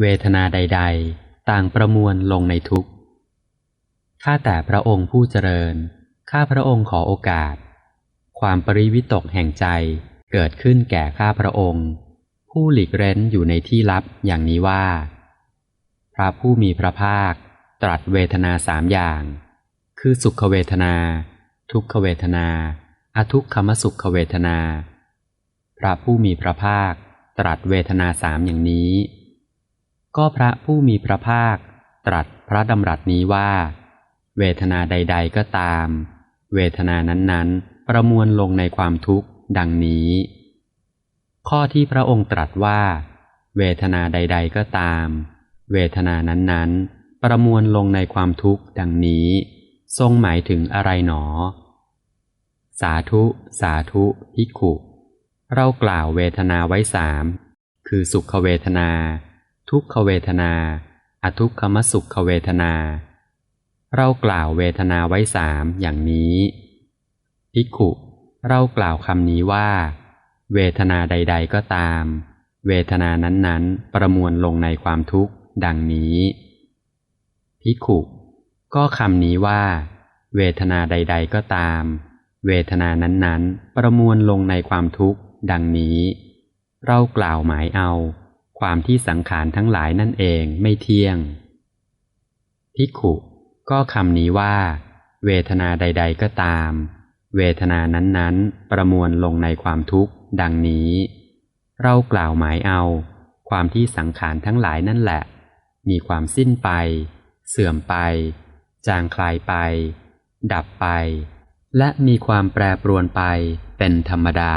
เวทนาใด ๆ ต่างประมวลลงในทุกข์ ข้าแต่พระองค์ผู้เจริญ ข้าพระองค์ขอโอกาส ความปริวิตกแห่งใจเกิดขึ้นแก่ข้าพระองค์ ผู้หลีกเร้นอยู่ในที่ลับอย่างนี้ว่า พระผู้มีพระภาค ตรัสเวทนาสามอย่าง คือสุขเวทนา ทุกขเวทนา อทุกขมสุขเวทนา พระผู้มีพระภาค ตรัสเวทนาสามอย่างนี้ ก็พระผู้มีพระภาค ตรัสพระดำรัสนี้ว่า เวทนาใด ๆก็ตาม เวทนานั้นๆ ประมวลลงในความทุกข์ดังนี้ ข้อที่พระองค์ตรัสว่า เวทนาใด ๆก็ตาม เวทนานั้นๆ ประมวลลงในความทุกข์ดังนี้ ทรงหมายถึงอะไรหนอ สาธุ สาธุภิกขุ เรากล่าวเวทนาไว้สามคือสุขเวทนา ทุกขเวทนา อทุกขมสุขเวทนา เรากล่าวเวทนาไว้สามอย่างนี้ภิกขุเรากล่าวคำนี้ว่า เวทนาใด ๆก็ตาม เวทนานั้นๆ ประมวลลงในความทุกข์ดังนี้ภิกขุก็คำนี้ว่า เวทนาใด ๆก็ตาม เวทนานั้นๆ ประมวลลงในความทุกข์ดังนี้ เรากล่าวหมายเอา ความที่สังขารทั้งหลายนั่นเองไม่เที่ยงภิขุก็คำนี้ว่า เวทนาใด ๆ ก็ตาม เวทนานั้นๆ ประมวลลงในความทุกข์ ดังนี้ เรากล่าวหมายเอา ความที่สังขารทั้งหลายนั่นแหละ มีความสิ้นไป เสื่อมไป จางคลายไป ดับไป และมีความแปรปรวนไปเป็นธรรมดา